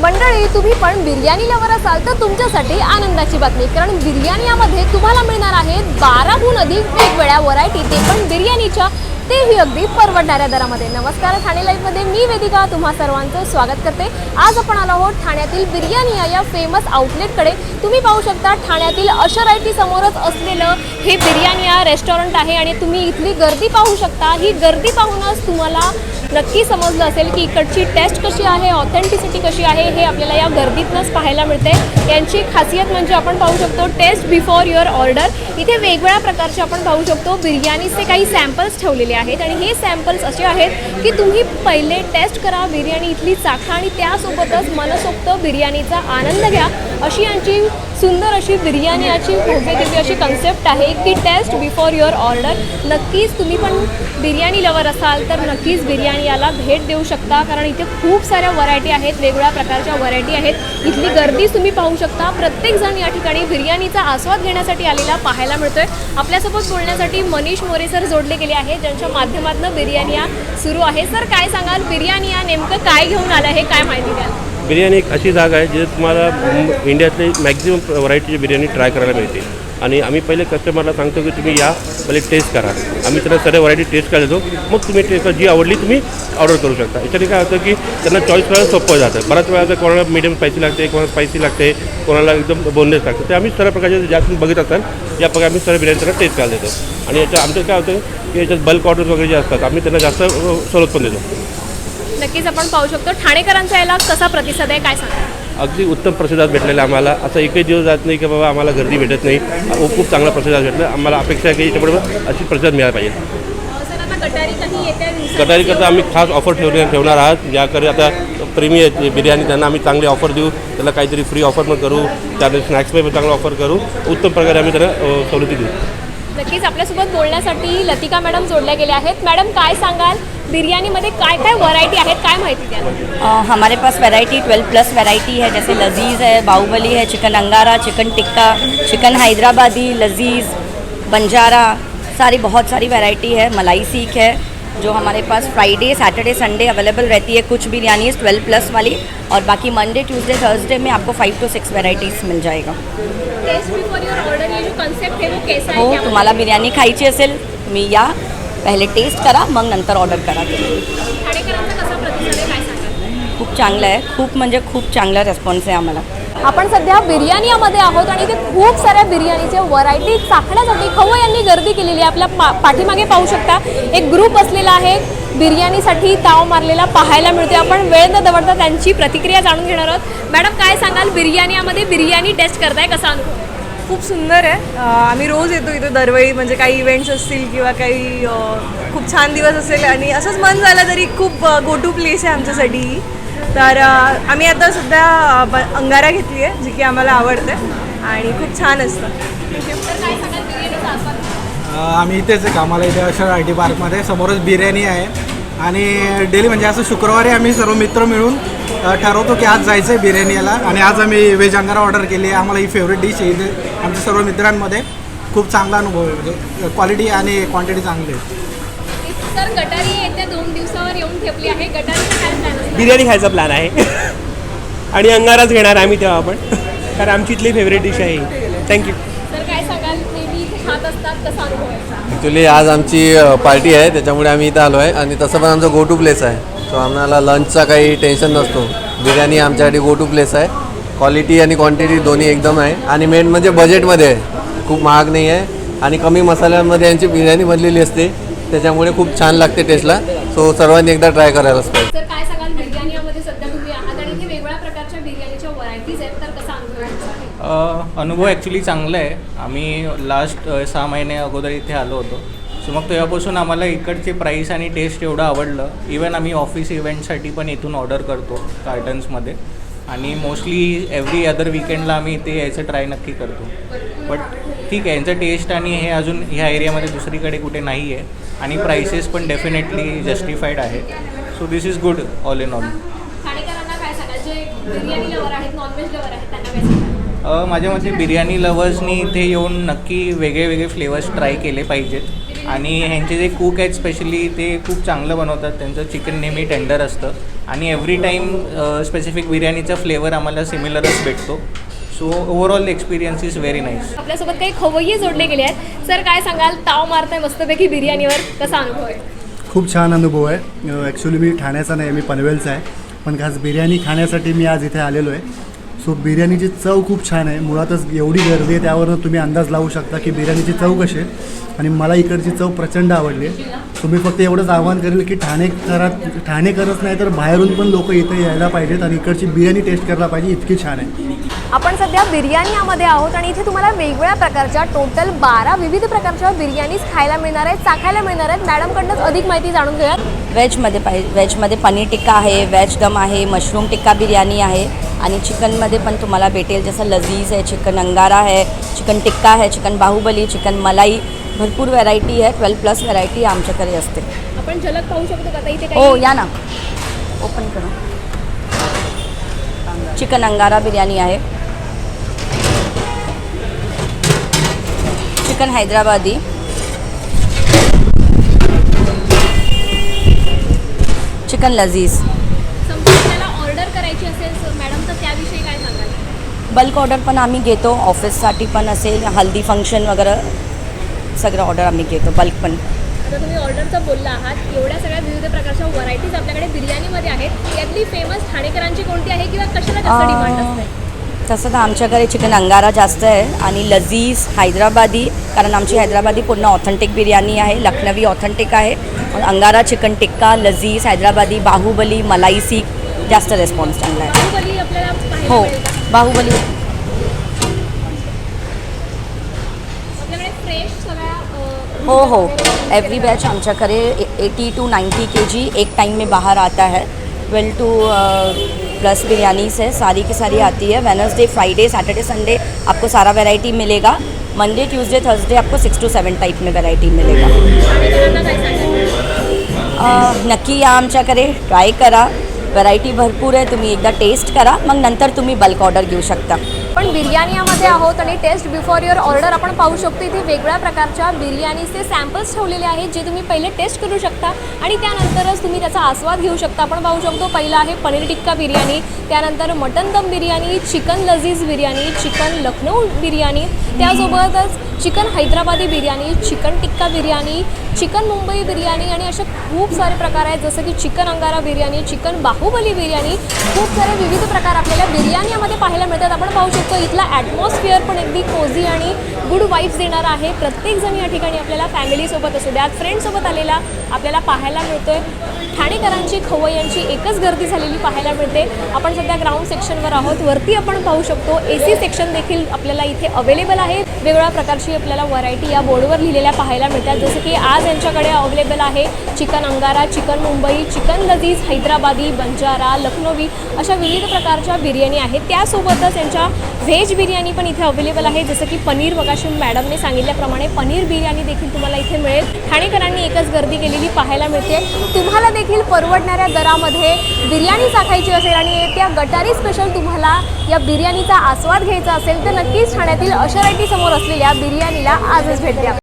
मंडळी तुम्ही पण बिर्याणी लवर असाल तर तुमच्यासाठी आनंदाची बातमी. कारण बिर्याणी यामध्ये तुम्हाला मिळणार आहेत बाराहून अधिक वेगवेगळ्या व्हरायटी ते पण बिर्याणीच्या. तेही अगदी परवडणाऱ्या दरामध्ये. नमस्कार ठाणे लाईव्हमध्ये मी वेदिका. तुम्हा सर्वांचं स्वागत करते. आज आपण आलो आहोत ठाण्यातील बिर्याणी या- फेमस आउटलेटकडे तुम्ही पाहू शकता ठाण्यातील अशरायटी समोरच असलेलं हे बिर्याणी या रेस्टॉरंट आहे आणि तुम्ही इथली गर्दी पाहू शकता. ही गर्दी पाहूनच तुम्हाला नक्की समजलं असेल की इकडची टेस्ट कशी आहे ऑथेंटिसिटी कशी आहे हे आपल्याला या गर्दीतनंच पाहायला मिळते यांची खासियत म्हणजे आपण पाहू शकतो टेस्ट बिफोर युअर ऑर्डर इथे वेगवेगळ्या प्रकारचे आपण पाहू शकतो. बिर्याणीचे काही सॅम्पल्स ठेवलेले आहेत आणि हे सॅम्पल्स असे आहेत की तुम्ही पहिले टेस्ट करा बिर्याणी इथली चाखा आणि त्यासोबतच मनसोक्त बिर्याणीचा आनंद घ्या अशी यांची सुंदर अशी बिर्याणी भव्य दिव्य अशी कन्सेप्ट आहे की टेस्ट बिफोर युअर ऑर्डर नक्कीच तुम्ही पण बिर्याणी लवर असाल तर नक्कीच बिर्याणी याला भेट देऊ शकता. कारण इथे खूप साऱ्या व्हरायटी आहेत वेगवेगळ्या प्रकारच्या व्हरायटी आहेत. इथली गर्दी तुम्ही पाहू शकता. प्रत्येकजण या ठिकाणी बिर्याणीचा आस्वाद घेण्यासाठी आलेला पाहायला मिळतोय. आपल्यासोबत बोलण्यासाठी मनीष मोरे सर जोडले गेले आहेत ज्यांच्या माध्यमातून बिर्याणी या सुरू आहे. सर काय सांगाल? बिर्याणी या नेमकं काय घेऊन आलं हे काय माहिती द्याल? बिर्याणी एक अशी जागा आहे जिथे तुम्हाला इंडियातली मॅक्झिमम व्हरायटीची बिर्याणी ट्राय करायला मिळते. आणि आम्ही पहिले कस्टमरला सांगतो की तुम्ही या पहिले टेस्ट करा. आम्ही त्यांना सर्व व्हरायटी टेस्ट करायला देतो. मग तुम्ही टेस्ट जी आवडली तुम्ही ऑर्डर करू शकता. याच्याने काय होतं की त्यांना चॉईस करायला सोपं जातं. बऱ्याच वेळा कोणाला मीडियम स्पायसी लागते कोणाला स्पायसी लागते कोणाला एकदम बोनलेस लागते ते आम्ही सर्व प्रकारचे ज्या तुम्ही बघत असाल या प्रकारे आम्ही सर्व बिर्याणी त्यांना टेस्ट करायला देतो. आणि याच्या आमचं काय होतं की याच्यात बल्क ऑर्डर्स वगैरे जे असतात आम्ही त्यांना जास्त सवलत पण देतो. नक्कीच आपण पाहू शकतो. ठाणेकरांचा याला कसा प्रतिसाद आहे? काय सांगा अगदी उत्तम प्रतिसाद भेटलेला आम्हाला. असं एकही दिवस जात नाही की बाबा आम्हाला गर्दी भेटत नाही. खूप चांगला प्रतिसाद भेटला. आम्हाला अपेक्षा आहे की याच्याबरोबर अशी प्रतिसाद मिळाला पाहिजे. सर आता गटारी काही येत्या दिवसात कटारीकरता आम्ही खास ऑफर ठेवणे ठेवणार आहात. याकडे आता प्रेमी आहेत बिर्याणी त्यांना आम्ही चांगली ऑफर देऊ. त्याला काहीतरी फ्री ऑफर पण करू. त्यानंतर स्नॅक्समध्ये पण चांगला ऑफर करू. उत्तम प्रकारे आम्ही त्यांना सवलती देऊ. नक्कीच आपल्यासोबत बोलण्यासाठी लतिका मॅडम जोडल्या गेल्या आहेत. मॅडम काय सांगाल? बिर्याणीमध्ये काय काय व्हरायटी आहेत काय माहिती द्या हमारे पास वैरायटी 12 प्लस वैरायटी है जैसे लजीज है बाहुबली है chicken angara chicken tikka chicken Hyderabadi लजीज बंजारा सारी बहुत सारी वैरायटी है मलाई सीख है जो हमारे पास फ्राइडे सैटरडे संडे अवेलेबल रहती है कुछ बिरयानी इस ट्वेल्व प्लस वाली और बाकी मंडे ट्यूसडे थर्सडे में आपको फाइव टू सिक्स वैरायटीज़ मिल जाएगा टेस्ट बिफोर युअर ऑर्डर ये जो कन्सेप्ट है वो कैसा त्यामध्ये? तुम्हाला बिर्याणी खायची असेल तुम्ही या पहिले टेस्ट करा मग नंतर ऑर्डर करा. खूप चांगलं आहे. खूप म्हणजे खूप चांगला रेस्पॉन्स आहे आम्हाला. आपण सध्या बिर्याणीमध्ये आहोत आणि इथे खूप साऱ्या बिर्याणीच्या व्हरायटी चाखण्यासाठी खवं यांनी गर्दी केलेली आहे. आपल्या पा पाठीमागे पाहू शकता एक ग्रुप असलेला आहे. बिर्याणीसाठी ताव मारलेला पाहायला मिळते आपण वेळ न दवडता त्यांची प्रतिक्रिया जाणून घेणार आहोत. मॅडम काय सांगाल? बिर्याणी यामध्ये बिर्याणी टेस्ट करताय कसा अनुभव? खूप सुंदर आहे. आम्ही रोज येतो इथे दरवेळी म्हणजे काही इव्हेंट्स असतील किंवा काही खूप छान दिवस असेल आणि असंच मन झालं तरी खूप गो टू प्लेस आहे आमच्यासाठी ही. तर आम्ही आता सध्या अंगारा घेतली आहे जी की आम्हाला आवडते आणि खूप छान असतं. आम्ही इथेच आहे कामाला इथे अशा आय टी पार्कमध्ये समोरच बिर्याणी आहे. आणि डेली म्हणजे असं शुक्रवारी आम्ही सर्व मित्र मिळून ठरवतो की आज जायचं आहे बिर्याणी याला आणि आज आम्ही व्हेज अंगारा ऑर्डर केली आहे. आम्हाला ही फेवरेट डिश आहे आमच्या सर्व मित्रांमध्ये खूप चांगला अनुभव आहे. म्हणजे क्वालिटी आणि क्वांटिटी चांगली आहे. तर गटारी येत्या दोन दिवसावर येऊन ठेवली आहे. असणार? बिर्याणी खायचा प्लॅन आहे. आणि अंगाराच घेणार आम्ही तेव्हा आपण कारण आमची इथली फेवरेट डिश आहे. थँक्यू खात असतात कसा अनुभव आहे ॲक्च्युली आज आमची पार्टी आहे त्याच्यामुळे आम्ही इथं आलो आहे आणि तसं पण आमचं गो टू प्लेस आहे. सो आम्हाला लंचचा काही टेन्शन नसतो. बिर्याणी आमच्यासाठी गो टू प्लेस आहे. क्वालिटी आणि क्वांटिटी दोन्ही एकदम आहे. आणि मेन म्हणजे बजेटमध्ये आहे. खूप महाग नाही आहे. आणि कमी मसाल्यांमध्ये यांची बिर्याणी बनलेली असते. त्याच्यामुळे खूप छान लागते टेस्टला सो सर्वांनी एकदा ट्राय करायलाच पाहिजे तर काय सांगाल बिर्याणी यामध्ये सध्या तुम्ही आहात आणि इथे वेगवेगळ्या प्रकारच्या बिर्याणीच्या व्हरायटीज आहेत तर कसा अनुभव आहे तुमचा? अ, अनुभव ॲक्च्युली चांगला आहे. आम्ही लास्ट सहा महिने अगोदर इथे आलो होतो. सो मग तेव्हापासून आम्हाला इकडचे प्राईस आणि टेस्ट एवढं आवडलं. इवन आम्ही ऑफिस इव्हेंटसाठी पण इथून ऑर्डर करतो कार्टन्समध्ये आणि मोस्टली एव्हरी अदर विकेंडला आम्ही इथे यायचं ट्राय नक्की करतो. बट ठीक आहे यांचं टेस्ट आणि हे अजून ह्या एरियामध्ये दुसरीकडे कुठे नाही आहे आणि प्राइसेस पण डेफिनेटली जस्टिफाईड आहेत. So this is good all in all माझ्या मते बिर्याणी लवर्सनी इथे येऊन नक्की वेगळे वेगळे फ्लेवर्स ट्राय केले पाहिजेत. आणि ह्यांचे जे कुक आहेत स्पेशली ते खूप चांगलं बनवतात. त्यांचं चिकन नेहमी टेंडर असतं. आणि एव्हरी टाईम स्पेसिफिक बिर्याणीचा फ्लेवर आम्हाला सिमिलरच भेटतो. So overall experience is very nice आपल्यासोबत काही खवय्ये जोडले गेले आहेत. सर काय सांगाल? ताव मारताय मस्तपैकी बिर्याणीवर. कसा अनुभव आहे? खूप छान अनुभव आहे. ॲक्च्युली मी ठाण्याचा नाही मी पनवेलचा आहे. पण खास बिर्याणी खाण्यासाठी मी आज इथे आलेलो आहे. सो बिर्याणीची चव खूप छान आहे. मुळातच एवढी गर्दी आहे त्यावरनं तुम्ही अंदाज लावू शकता की बिर्याणीची चव कशी आहे. आणि मला इकडची चव प्रचंड आवडली आहे. सो मी फक्त एवढंच आवाहन करेल की ठाणेकरात ठाणेकरच नाही तर बाहेरून पण लोक इथे यायला पाहिजेत आणि इकडची बिर्याणी टेस्ट करायला पाहिजे इतकी छान आहे. आपण सध्या बिर्याणी यामध्ये आहोत आणि इथे तुम्हाला वेगवेगळ्या प्रकारच्या टोटल बारा विविध प्रकारच्या बिर्याणीज खायला मिळणार आहेत चाखायला मिळणार आहेत. मॅडमकडनंच अधिक माहिती जाणून घेऊयात. व्हेजमध्ये पाहिजे व्हेजमध्ये पनीर टिक्का आहे व्हेज दम आहे मशरूम टिक्का बिर्याणी आहे. आणि चिकनमध्ये पण तुम्हाला भेटेल जसं लजीज आहे चिकन अंगारा आहे चिकन टिक्का आहे चिकन बाहुबली चिकन मलाई भरपूर व्हरायटी आहे ट्वेल्व प्लस व्हरायटी आमच्याकडे असते. आपण झलक पाहू शकतो का? इथे हो या ना. ओपन करू. चिकन अंगारा बिर्याणी आहे. चिकन हैदराबादी. चिकन लजीज समजा आपल्याला ऑर्डर करायची असेल सर मॅडम तर त्याविषयी काय सांगाल बल्क ऑर्डर पण आम्ही घेतो. ऑफिससाठी पण असेल हल्दी फंक्शन वगैरे सगळं ऑर्डर आम्ही घेतो बल्क पण. आता तुम्ही ऑर्डरचं बोलला आहात एवढ्या सगळ्या विविध प्रकारच्या व्हरायटीज आपल्याकडे बिर्याणीमध्ये आहेत. यातली फेमस ठाणेकरांची कोणती आहे किंवा कशाला जास्त डिमांड असते? तसं तर आमच्याकडे चिकन अंगारा जास्त आहे आणि लजीज हैदराबादी कारण आमची हैदराबादी पूर्ण ऑथेंटिक बिर्याणी आहे लखनवी ऑथेंटिक आहे. अंगारा चिकन टिक्का लजीज हैदराबादी बाहुबली मलाई सीख जास्त रेस्पॉन्स चांगला आहे. हो? बाहुबली। हो हो. एवरी बैच आमच्याकडे eighty two ninety K G एक टाइम में बाहर आता है. ट्वेल्व टू प्लस बिरयानीज है. सारी की सारी आती है. वेनसडे फ्राइडे सैटरडे संडे आपको सारा वैरायटी मिलेगा. मंडे ट्यूसडे थर्सडे आपको सिक्स टू सेवन टाइप में वैरायटी मिलेगा. नक्की या आमच्याकडे ट्राय करा. व्हरायटी भरपूर आहे तुम्ही एकदा टेस्ट करा मग नंतर तुम्ही बल्क ऑर्डर घेऊ शकता. पण बिर्याणी यामध्ये आहोत आणि टेस्ट बिफोर युअर ऑर्डर आपण पाहू शकतो इथे वेगळ्या प्रकारच्या बिर्याणीचे सॅम्पल्स ठेवलेले आहेत जे तुम्ही पहिले टेस्ट करू शकता. आणि त्यानंतरच तुम्ही त्याचा आस्वाद घेऊ शकता. आपण पाहू शकतो पहिलं आहे पनीर टिक्का बिर्याणी त्यानंतर मटन दम बिर्याणी चिकन लजीज बिर्याणी चिकन लखनौ बिर्याणी त्यासोबतच chicken Hyderabadi biryani chicken tikka biryani chicken Mumbai biryani आणि असे खूप सारे प्रकार आहेत जसं की चिकन अंगारा बिर्याणी चिकन बाहुबली बिर्याणी खूप सारे विविध प्रकार आपल्याला बिर्याणीमध्ये पाहायला मिळतात. आपण पाहू शकतो इथला ॲटमॉस्फिअर पण अगदी कोझी आणि गुड वाईफ देणार आहे. प्रत्येकजण या ठिकाणी आपल्याला फॅमिलीसोबत असू द्यात फ्रेंडसोबत आलेला आपल्याला पाहायला मिळतोय. ठाणेकरांची खवय्यांची एकच गर्दी झालेली पाहायला मिळते. आपण सध्या ग्राउंड सेक्शनवर आहोत. वरती आपण पाहू शकतो ए सी सेक्शन देखील आपल्याला इथे अवेलेबल आहे. वेगवेगळ्या प्रकारची आपल्याला व्हरायटी या बोर्डवर लिहिलेल्या पाहायला मिळतात. जसं की आज यांच्याकडे अवेलेबल आहे chicken angara chicken Mumbai chicken लजीज हैदराबादी बंजारा लखनवी अशा विविध प्रकारच्या बिर्याणी आहेत. त्यासोबतच यांच्या व्हेज बिर्याणी पण इथे अवेलेबल आहे. जसं की पनीर मगाशी मॅडमने सांगितल्याप्रमाणे पनीर बिर्याणी देखील तुम्हाला इथे मिळेल. ठाणेकरांनी एकच गर्दी केलेली पाहायला मिळते. तुम्हाला देखील परवडणाऱ्या दरामध्ये बिर्याणी चाखायची असेल आणि त्या गटारी स्पेशल तुम्हाला या बिर्याणीचा आस्वाद घ्यायचा असेल तर नक्कीच ठाण्यातील अशरायटी समोर असलेल्या बिर्याणीला आजच भेट द्या.